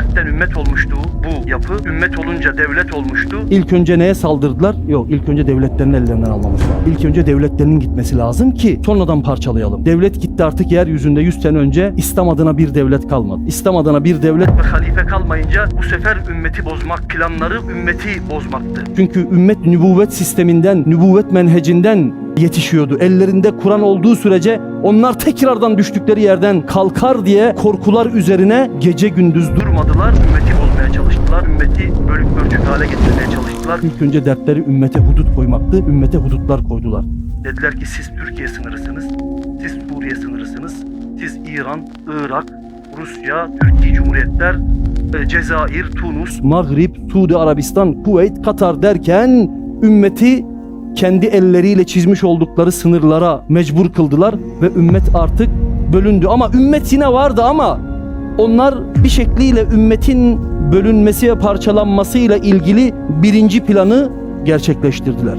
fertten ümmet olmuştu bu yapı. Ümmet olunca devlet olmuştu. İlk önce neye saldırdılar? Yok ilk önce devletlerin ellerinden almamız lazım. İlk önce devletlerinin gitmesi lazım ki sonradan parçalayalım. Devlet gitti artık yeryüzünde 100 sene önce İslam adına bir devlet kalmadı. İslam adına bir devlet Ve halife kalmayınca bu sefer ümmeti bozmak planları ümmeti bozmaktı. çünkü ümmet nübüvvet sisteminden, nübüvvet menhecinden yetişiyordu. Ellerinde Kur'an olduğu sürece onlar tekrardan düştükleri yerden kalkar diye korkular üzerine gece gündüz dur. Durmadılar, ümmeti bozmaya çalıştılar. Ümmeti bölük pörçük hale getirmeye çalıştılar. İlk önce dertleri ümmete hudut koymaktı. Ümmete hudutlar koydular. Dediler ki siz Türkiye sınırısınız, siz Suriye sınırısınız, siz İran, Irak, Rusya, Türkiye Cumhuriyetler, Cezayir, Tunus, Maghrib, Suudi Arabistan, Kuveyt, Katar derken ümmeti kendi elleriyle çizmiş oldukları sınırlara mecbur kıldılar ve ümmet artık bölündü. Ama ümmet yine vardı ama onlar bir şekliyle ümmetin bölünmesi ve parçalanmasıyla ilgili birinci planı gerçekleştirdiler.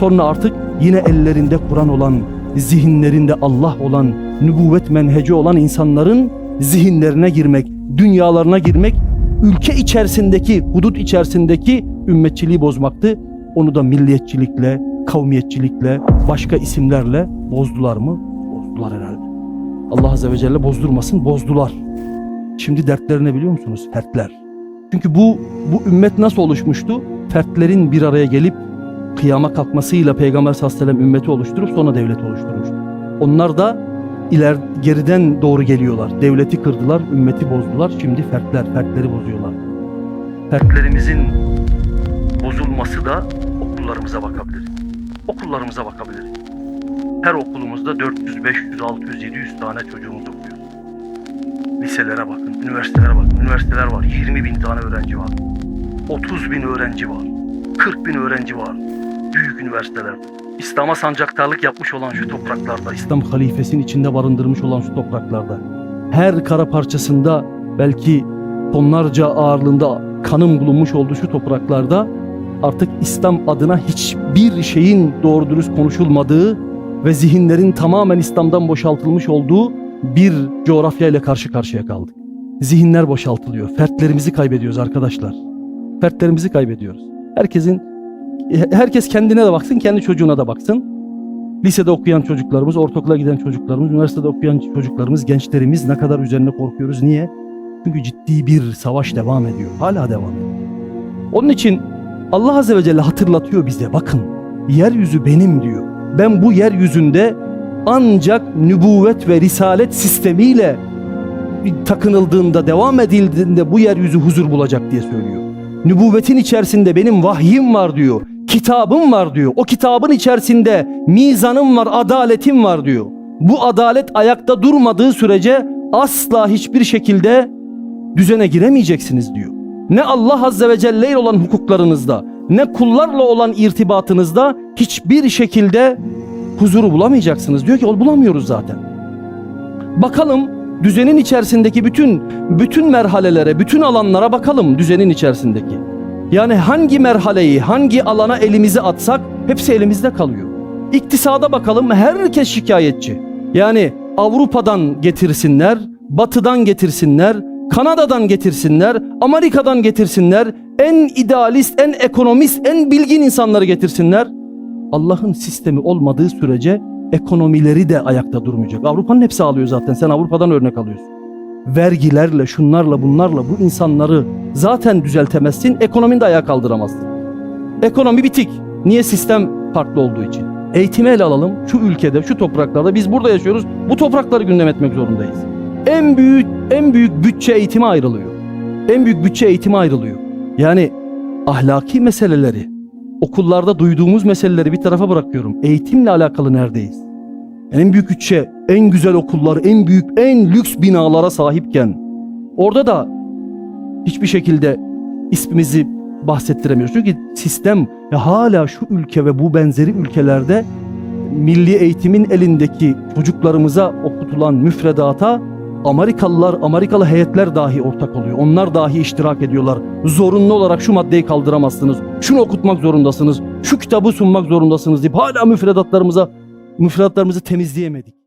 Sonra artık yine ellerinde Kur'an olan, zihinlerinde Allah olan, nübüvvet menheci olan insanların zihinlerine girmek, dünyalarına girmek, ülke içerisindeki, hudut içerisindeki ümmetçiliği bozmaktı. Onu da milliyetçilikle, kavmiyetçilikle, başka isimlerle bozdular mı? Bozdular herhalde. Allah Azze ve Celle bozdurmasın, bozdular. Şimdi dertleri ne biliyor musunuz? Fertler. Çünkü bu bu ümmet nasıl oluşmuştu? Fertlerin bir araya gelip kıyama kalkmasıyla Peygamber sallallahu aleyhi ve sellem ümmeti oluşturup sonra devlet oluşturmuştu. Onlar da iler geriden doğru geliyorlar. Devleti kırdılar, ümmeti bozdular. Şimdi fertler, fertleri bozuyorlar. fertlerimizin bozulması da okullarımıza bakabiliriz. Okullarımıza bakabiliriz. Her okulumuzda 400, 500, 600, 700 tane çocuğumuz okuyor. Liselere bakın, üniversitelere bakın. Üniversiteler var, 20 bin tane öğrenci var. 30 bin öğrenci var. 40 bin öğrenci var. Büyük üniversiteler. İslam'a sancaktarlık yapmış olan şu topraklarda, İslam halifesinin içinde barındırmış olan şu topraklarda. Her kara parçasında belki tonlarca ağırlığında kanın bulunmuş olduğu şu topraklarda artık İslam adına hiçbir şeyin doğru dürüst konuşulmadığı ve zihinlerin tamamen İslam'dan boşaltılmış olduğu bir coğrafya ile karşı karşıya kaldık. Zihinler boşaltılıyor. Fertlerimizi kaybediyoruz arkadaşlar. Fertlerimizi kaybediyoruz. Herkesin herkes kendine de baksın, kendi çocuğuna da baksın. Lisede okuyan çocuklarımız, ortaokula giden çocuklarımız, üniversitede okuyan çocuklarımız, gençlerimiz ne kadar üzerine korkuyoruz. Niye? Çünkü ciddi bir savaş devam ediyor. Hala devam ediyor. Onun için Allah Azze ve Celle hatırlatıyor bize. Bakın yeryüzü benim diyor. Ben bu yeryüzünde ancak nübüvvet ve risalet sistemiyle takınıldığında, devam edildiğinde bu yeryüzü huzur bulacak diye söylüyor. Nübüvvetin içerisinde benim vahyim var diyor. Kitabım var diyor. O kitabın içerisinde mizanım var, adaletim var diyor. Bu adalet ayakta durmadığı sürece asla hiçbir şekilde düzene giremeyeceksiniz diyor. Ne Allah Azze ve Celle ile olan hukuklarınızda, ne kullarla olan irtibatınızda hiçbir şekilde huzuru bulamayacaksınız. Diyor ki bulamıyoruz zaten. Bakalım düzenin içerisindeki bütün bütün merhalelere, bütün alanlara bakalım düzenin içerisindeki. Yani hangi merhaleyi, hangi alana elimizi atsak hepsi elimizde kalıyor. İktisada bakalım herkes şikayetçi. Yani Avrupa'dan getirsinler, Batı'dan getirsinler, Kanada'dan getirsinler, Amerika'dan getirsinler, en idealist, en ekonomist, en bilgin insanları getirsinler. Allah'ın sistemi olmadığı sürece ekonomileri de ayakta durmayacak. Avrupa'nın hepsi alıyor zaten. Sen Avrupa'dan örnek alıyorsun. Vergilerle, şunlarla, bunlarla bu insanları zaten düzeltemezsin. Ekonomini de ayağa kaldıramazsın. Ekonomi bitik. Niye? Sistem farklı olduğu için. Eğitimi ele alalım. Şu ülkede, şu topraklarda biz burada yaşıyoruz. Bu toprakları gündem etmek zorundayız. En büyük en büyük bütçe eğitime ayrılıyor. En büyük bütçe eğitime ayrılıyor. Yani ahlaki meseleleri, okullarda duyduğumuz meseleleri bir tarafa bırakıyorum. Eğitimle alakalı neredeyiz? En büyük bütçe, en güzel okullar, en büyük, en lüks binalara sahipken orada da hiçbir şekilde ismimizi bahsettiremiyoruz. Çünkü sistem ya hala şu ülke ve bu benzeri ülkelerde milli eğitimin elindeki çocuklarımıza okutulan müfredata Amerikalılar, Amerikalı heyetler dahi ortak oluyor. Onlar dahi iştirak ediyorlar. Zorunlu olarak şu maddeyi kaldıramazsınız. Şunu okutmak zorundasınız. Şu kitabı sunmak zorundasınız deyip hala müfredatlarımıza müfredatlarımızı temizleyemedik.